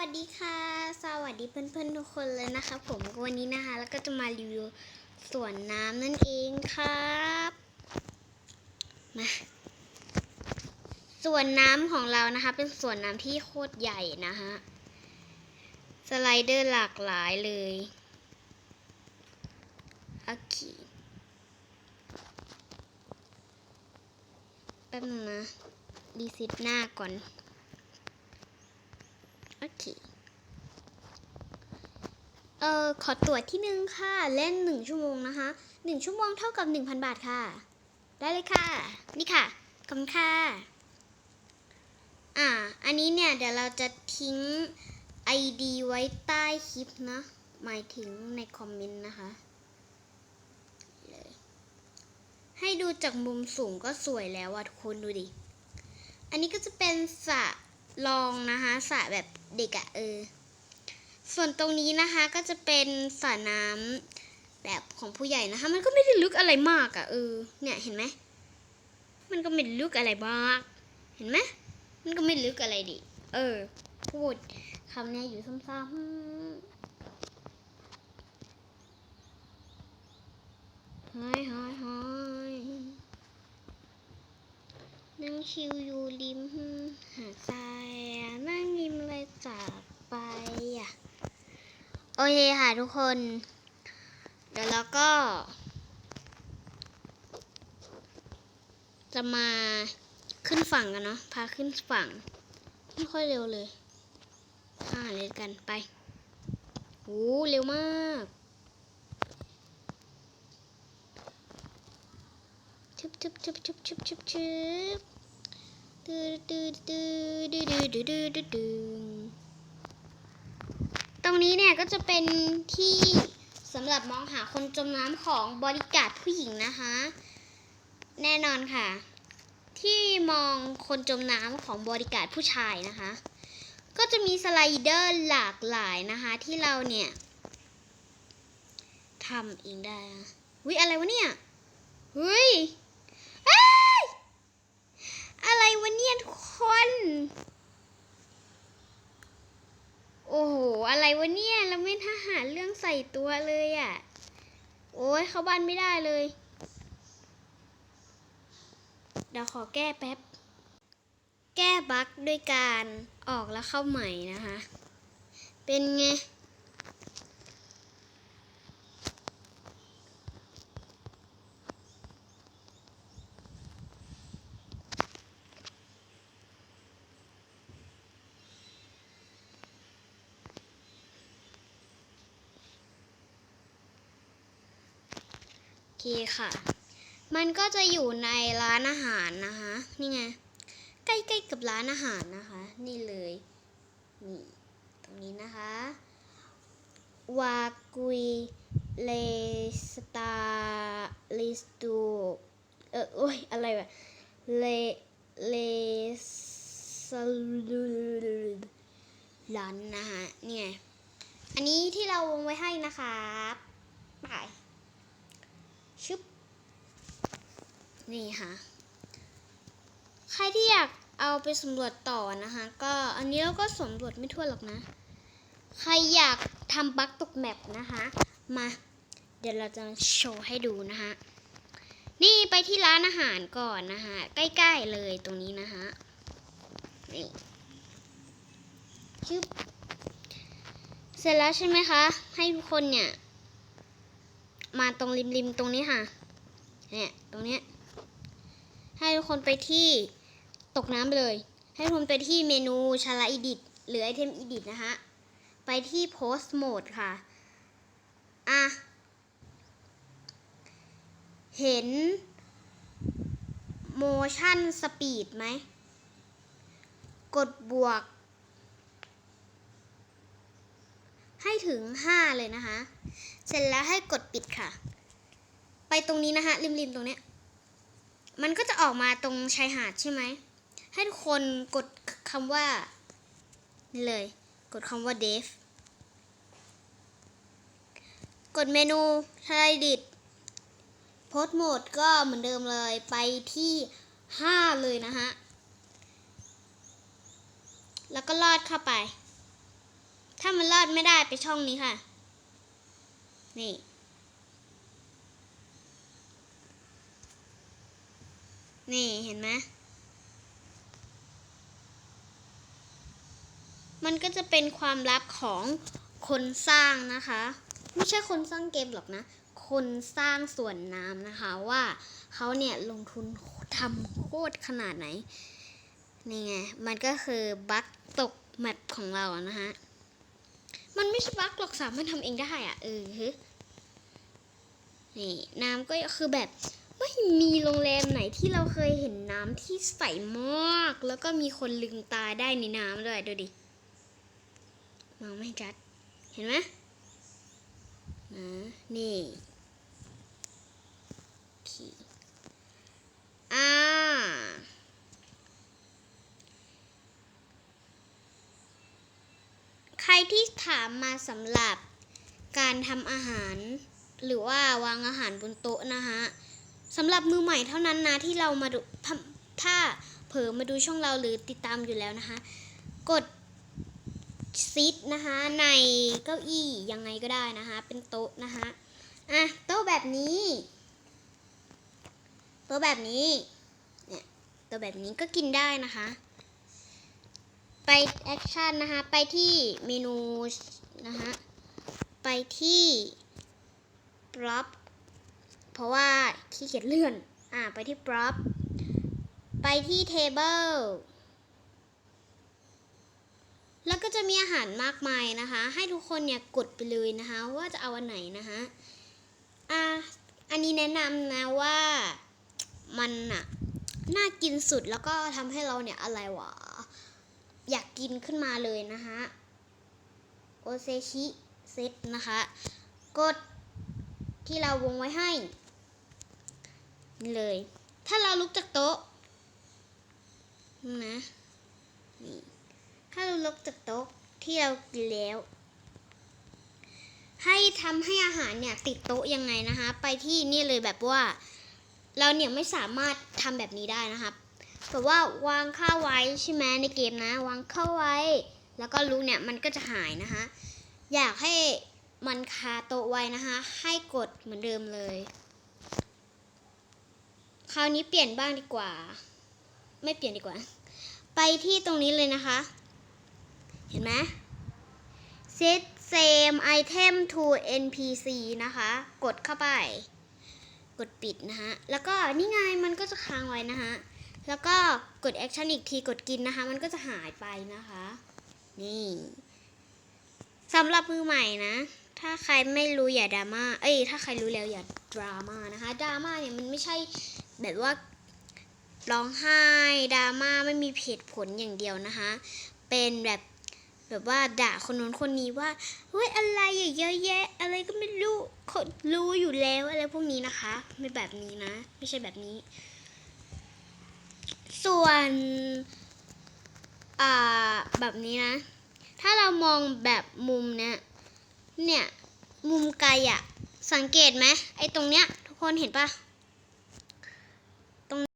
สวัสดีค่ะ สวัสดีเพื่อนๆทุกคนเลยนะคะ ผมวันนี้นะคะ แล้วก็จะมารีวิวสวนน้ำนั่นเองครับ มาสวนน้ำของเรานะคะ เป็นสวนน้ำที่โคตรใหญ่นะคะสไลเดอร์หลากหลายเลยโอเคแป๊บนึงนะรีเซ็ตหน้าก่อน เค เอ่อ ขอตรวจที่หนึ่งค่ะ เล่นหนึ่งชั่วโมงนะคะหนึ่งชั่วโมงเท่ากับหนึ่งพันบาทค่ะ ได้เลยค่ะ นี่ค่ะ ขอบคุณค่ะ อ่า อันนี้เนี่ย เดี๋ยวเราจะทิ้ง ID ไว้ใต้คลิปนะ หมายถึงในคอมเมนต์นะคะเลยให้ดูจากมุมสูงก็สวยแล้วอะทุกคนดูดิ อันนี้ก็จะเป็นสระรองนะคะสระแบบ เด็กอะเออ ส่วนตรงนี้นะคะก็จะเป็นสระน้ำแบบของผู้ใหญ่นะคะ มันก็ไม่ได้ลึกอะไรมากอะเออ เนี่ยเห็นไหมมันก็ไม่ลึกอะไรมาก เห็นไหมมันก็ไม่ลึกอะไรดิ เออ พูดคำนี้อยู่ซ้ำๆหายหายหายนั่งชิวอยู่ริมหาดทรายอะนั่งริมเลย จากไปอะ โอเคค่ะทุกคน เดี๋ยวเราก็ จะมาขึ้นฝั่งกันเนาะ พาขึ้นฝั่ง ไม่ค่อยเร็วเลยข้าเลยกันไปโอ้เร็วมากชึบชึบชึบชึบชึบชึบชึบ ตื้อตื้อตื้อดื้อดื้อดื้อดื้อดื้อดื้อตรงนี้เนี่ยก็จะเป็นที่สำหรับมองหาคนจมน้ำของบริการผู้หญิงนะคะ แน่นอนค่ะ ที่มองคนจมน้ำของบริการผู้ชายนะคะ ก็จะมีสไลเดอร์หลากหลายนะคะที่เราเนี่ยทำเองได้วิอะไรวะเนี่ยเฮ้ยอะไรวะเนี่ยทุกคน โอ้โห อะไรวะเนี่ย เราไม่ทหารเรื่อง ใส่ตัวเลยอะ่ะ โอ้ยเข้าบ้านไม่ได้เลย เดี๋ยวขอแก้แป๊บ แก้บั๊กด้วยการออกแล้วเข้าใหม่นะคะ เป็นไง เคค่ะ มันก็จะอยู่ในร้านอาหารนะคะ นี่ไง ใกล้ๆกับร้านอาหารนะคะ นี่เลย นี่ ตรงนี้นะคะ วากุยเลสตาลิสตูเออโอ้ย อะไรวะ เล เลสลูร้านนะคะเนี่ย อันนี้ที่เราวงไว้ให้นะคะไปชึบ นี่ค่ะ ใครที่อยากเอาไปสำรวจต่อนะคะ ก็อันนี้เราก็สำรวจไม่ทั่วหรอกนะ ใครอยากทำบั๊กตกแมปนะคะ มา เดี๋ยวเราจะโชว์ให้ดูนะคะนี่ไปที่ร้านอาหารก่อนนะคะใกล้ๆเลยตรงนี้นะคะนี่ชึบเสร็จแล้วใช่ไหมคะ ให้ทุกคนเนี่ย มาตรงริมๆตรงนี้ค่ะ เนี่ย ตรงเนี้ย ให้ทุกคนไปที่ตกน้ำไปเลย ให้ทุกคนไปที่เมนูชาลาอีดิตหรือไอเทมอีดิตนะคะไปที่โพสต์โหมดค่ะ อะ เห็นโมชั่นสปีดไหม กดบวก ให้ถึง 5 เลยนะคะ เสร็จแล้วให้กดปิดค่ะ ไปตรงนี้นะคะริมๆตรงเนี้ย มันก็จะออกมาตรงชายหาดใช่ไหม ให้ทุกคนกดคำว่า นี่เลย กดคำว่า dev กดเมนูชายดิตโพสโหมดก็เหมือนเดิมเลยไปที่ 5 เลยนะฮะ แล้วก็ลอดเข้าไป ถ้ามันลอดไม่ได้ไปช่องนี้ค่ะ นี่ นี่เห็นไหมมันก็จะเป็นความลับของคนสร้างนะคะ ไม่ใช่คนสร้างเกมหรอกนะ คนสร้างส่วนน้ำนะคะว่าเขาเนี่ยลงทุนทำโคตรขนาดไหน นี่ไง มันก็คือบั๊กตกแมปของเราอะนะฮะ มันไม่ใช่บั๊กหรอกสามารถทำเองได้อะเออนี่น้ำก็คือแบบ ไม่มีโรงแรมไหนที่เราเคยเห็นน้ำที่ใสมาก แล้วก็มีคนลืมตาได้ในน้ำด้วยดูดิมองไม่ชัด เห็นไหมนะนี่โอเคอ่าใครที่ถามมาสำหรับการทำอาหาร หรือว่าวางอาหารบนโต๊ะนะคะ สำหรับมือใหม่เท่านั้นนะที่เรามาดูถ้าเผลอมาดูช่องเราหรือติดตามอยู่แล้วนะคะ กดซิดนะคะในเก้าอี้ยังไงก็ได้นะคะ เป็นโต๊ะนะคะอะโต๊ะแบบนี้ โต๊ะแบบนี้เนี่ยโต๊ะแบบนี้ก็กินได้นะคะ ไปแอคชั่นนะคะไปที่เมนูนะคะไปที่ prop เพราะว่าขี้เกียจเลื่อน อ่า ไปที่ prop ไปที่ table แล้วก็จะมีอาหารมากมายนะคะ ให้ทุกคนเนี่ยกดไปเลยนะคะ ว่าจะเอาอันไหนนะคะอ่าอันนี้แนะนำนะว่ามันอะน่ากินสุดแล้วก็ทำให้เราเนี่ยอะไรวะ อยากกินขึ้นมาเลยนะคะโอเซชิเซตนะคะ กดที่เราวงไว้ให้ นี่เลย ถ้าเราลุกจากโต๊ะนะนี่ถ้าเราลุกจากโต๊ะที่เรากินแล้ว ให้ทำให้อาหารเนี่ยติดโต๊ะยังไงนะคะ ไปที่นี่เลยแบบว่า เราเนี่ยไม่สามารถทำแบบนี้ได้นะครับแบบว่าวางข้าวไว้ใช่ไหมในเกมนะ วางข้าวไว้ แล้วก็ลูกเนี่ยมันก็จะหายนะคะอยากให้มันคาโต๊ะไว้นะคะ ให้กดเหมือนเดิมเลย คราวนี้เปลี่ยนบ้างดีกว่า ไม่เปลี่ยนดีกว่า ไปที่ตรงนี้เลยนะคะ เห็นไหม set same item to npc นะคะ กดเข้าไป กดปิดนะคะแล้วก็นี่ไงมันก็จะค้างไว้นะคะแล้วก็กดแอคชั่นอีกทีกดกินนะคะ มันก็จะหายไปนะคะ นี่สำหรับมือใหม่นะ ถ้าใครไม่รู้อย่าดราม่า เอ้ย ถ้าใครรู้แล้วอย่าดราม่านะคะ ดราม่าเนี่ยมันไม่ใช่ แบบว่าร้องไห้ดราม่าไม่มีเหตุผลอย่างเดียวนะคะ เป็นแบบแบบว่าด่าคนนู้นคนนี้ว่าเฮ้ยอะไรอย่าเยอะแยะ อะไรก็ไม่รู้คนรู้อยู่แล้วอะไรพวกนี้นะคะ ไม่แบบนี้นะ ไม่ใช่แบบนี้ ส่วนอ่าแบบนี้นะ ถ้าเรามองแบบมุมเนี้ยเนี่ยมุมไกลอะสังเกตไหมไอ้ตรงเนี้ย ทุกคนเห็นปะ teman